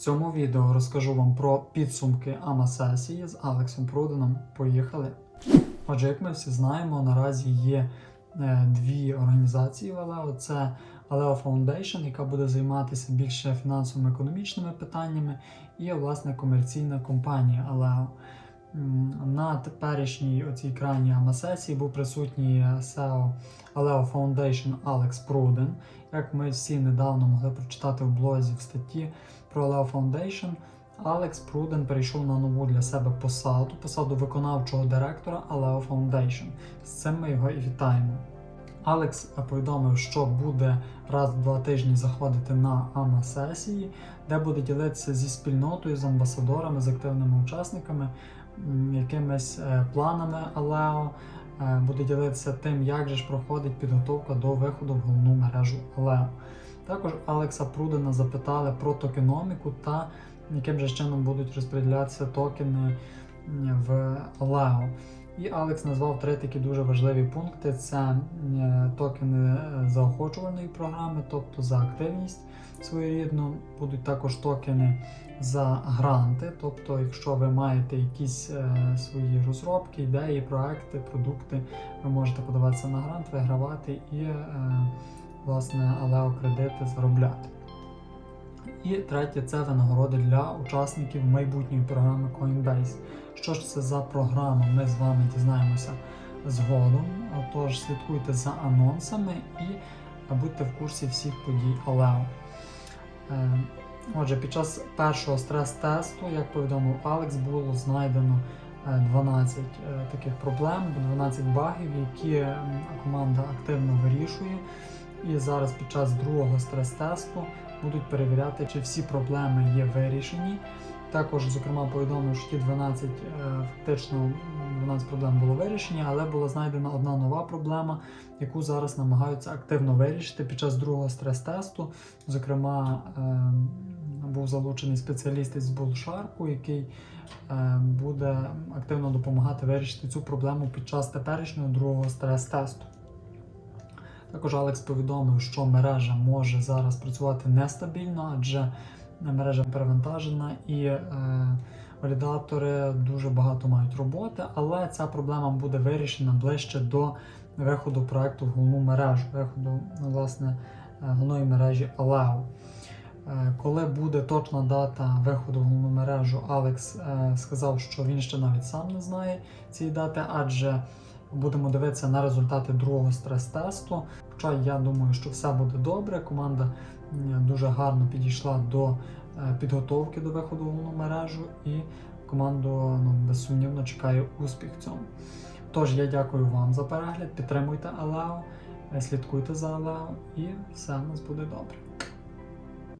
цьому відео розкажу вам про підсумки АМА-сесії з Алексом Пруденом. Поїхали! Отже, як ми всі знаємо, наразі є е, дві організації в Алео. Це Aleo Foundation, яка буде займатися більше фінансово-економічними питаннями, і власне комерційна компанія Aleo. На теперішній оцій крайній АМА-сесії був присутній SEO Aleo Foundation Алекс Пруден. Як ми всі недавно могли прочитати в блозі в статті про Aleo Foundation, Алекс Пруден перейшов на нову для себе посаду, посаду виконавчого директора Aleo Foundation. З цим ми його і вітаємо. Алекс повідомив, що буде раз в два тижні заходити на АМА-сесії, де буде ділитися зі спільнотою, з амбасадорами, з активними учасниками, якимись е, планами Алео, е, буде ділитися тим, як же ж проходить підготовка до виходу в головну мережу Алео. Також Алекса Прудена запитали про токеноміку та яким же чином будуть розподілятися токени в Алео. І Алекс назвав три такі дуже важливі пункти: це токени е, заохочувальної програми, тобто за активність своєрідну, будуть також токени за гранти. Тобто, якщо ви маєте якісь е, свої розробки, ідеї, проекти, продукти, ви можете подаватися на грант, вигравати і е, власне Алео кредити заробляти. І третє це винагороди для учасників майбутньої програми Coinbase. Що ж це за програма? Ми з вами дізнаємося згодом. Тож слідкуйте за анонсами і будьте в курсі всіх подій Алео. Е, Отже, під час першого стрес-тесту, як повідомив Алекс, було знайдено е, 12 е, таких проблем, 12 багів, які команда активно вирішує. І зараз під час другого стрес-тесту будуть перевіряти, чи всі проблеми є вирішені. Також, зокрема, повідомив, що ті 12 е, фактично 12 проблем було вирішені, але була знайдена одна нова проблема, яку зараз намагаються активно вирішити під час другого стрес-тесту. Зокрема, е, був залучений спеціаліст із Булшарку, який е, буде активно допомагати вирішити цю проблему під час теперішнього другого стрес-тесту. Також Алекс повідомив, що мережа може зараз працювати нестабільно, адже мережа перевантажена і е, валідатори дуже багато мають роботи, але ця проблема буде вирішена ближче до виходу проекту в головну мережу, виходу власне е, головної мережі Aleo. Е, Коли буде точна дата виходу в головну мережу, Алекс е, сказав, що він ще навіть сам не знає цієї дати, адже будемо дивитися на результати другого стрес-тесту. Хоча я думаю, що все буде добре. Команда дуже гарно підійшла до е, підготовки до виходу в головну мережу, і команду ну, безсумнівно чекає успіх в цьому. Тож я дякую вам за перегляд, підтримуйте Алео, е, слідкуйте за Алео, і все у нас буде добре.